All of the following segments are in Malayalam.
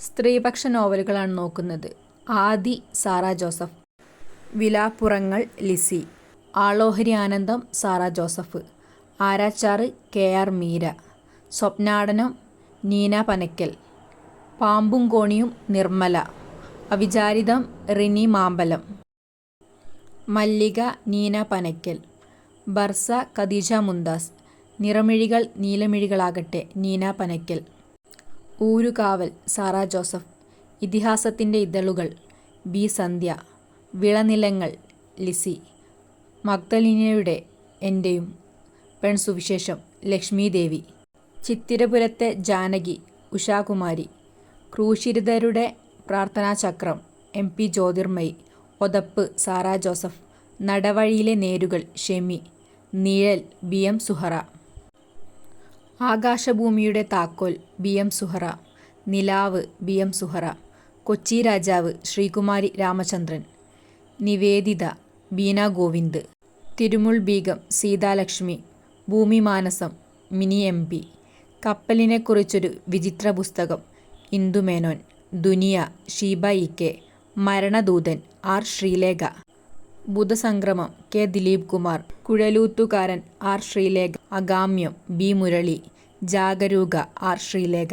സ്ത്രീപക്ഷ നോവലുകളാണ് നോക്കുന്നത്. ആദി സാറാ ജോസഫ്. വിലാപ്പുറങ്ങൾ ലിസി. ആളോഹരി ആനന്ദം സാറാ ജോസഫ്. ആരാച്ചാറ് കെ. ആർ. മീര. സ്വപ്നാടനം നീന പനക്കൽ. പാമ്പും കോണിയും നിർമ്മല. അവിചാരിതം റിനി മാമ്പലം. മല്ലിക നീന പനക്കൽ. ബർസ ഖദീജ മുന്താസ് നിറമിഴികൾ നീലമിഴികളാകട്ടെ നീന പനക്കൽ. ഊരുകാവൽ സാറാ ജോസഫ്. ഇതിഹാസത്തിന്റെ ഇതളുകൾ ബി. സന്ധ്യ. വിളനിലങ്ങൾ ലിസി. മഗ്ദലീനയുടെ എന്റെയും പെൺസുവിശേഷം ലക്ഷ്മീദേവി. ചിത്തിരപുരത്തെ ജാനകി ഉഷാകുമാരി. ക്രൂശിരിതരുടെ പ്രാർത്ഥനാചക്രം എം. പി. ജ്യോതിർമയി. ഒതപ്പ് സാറാ ജോസഫ്. നടവഴിയിലെ നേരുകൾ ഷെമി. നിഴൽ ബി. എം. സുഹറ. ആകാശഭൂമിയുടെ താക്കോൽ ബി. എം. സുഹറ. നിലാവ് ബി. എം. സുഹറ. കൊച്ചി രാജാവ് ശ്രീകുമാരി രാമചന്ദ്രൻ. നിവേദിത ബീന ഗോവിന്ദ്. തിരുമുൾ ബീഗം സീതാലക്ഷ്മി. ഭൂമി മാനസം മിനി എം. പി. കപ്പലിനെക്കുറിച്ചൊരു വിചിത്ര പുസ്തകം ഇന്ദുമേനോൻ. ദുനിയ Sheeba E. K. മരണദൂതൻ R. Sreelekha. ബുധസംക്രമം K. Dileep Kumar കുഴലൂത്തുകാരൻ R. Sreelekha. അഗാമ്യം B. Murali. ജാഗരൂക R. Sreelekha.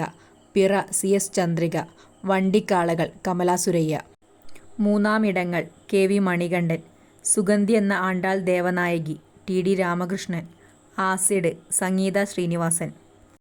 പിറ C. S. Chandrika. Vandikkalakal Kamala Surayya Moonnamidangal K. V. Manikandan. Sugandhi എന്ന Andal Devanayaki T. D. Ramakrishnan. Acid Sangeetha Sreenivasan.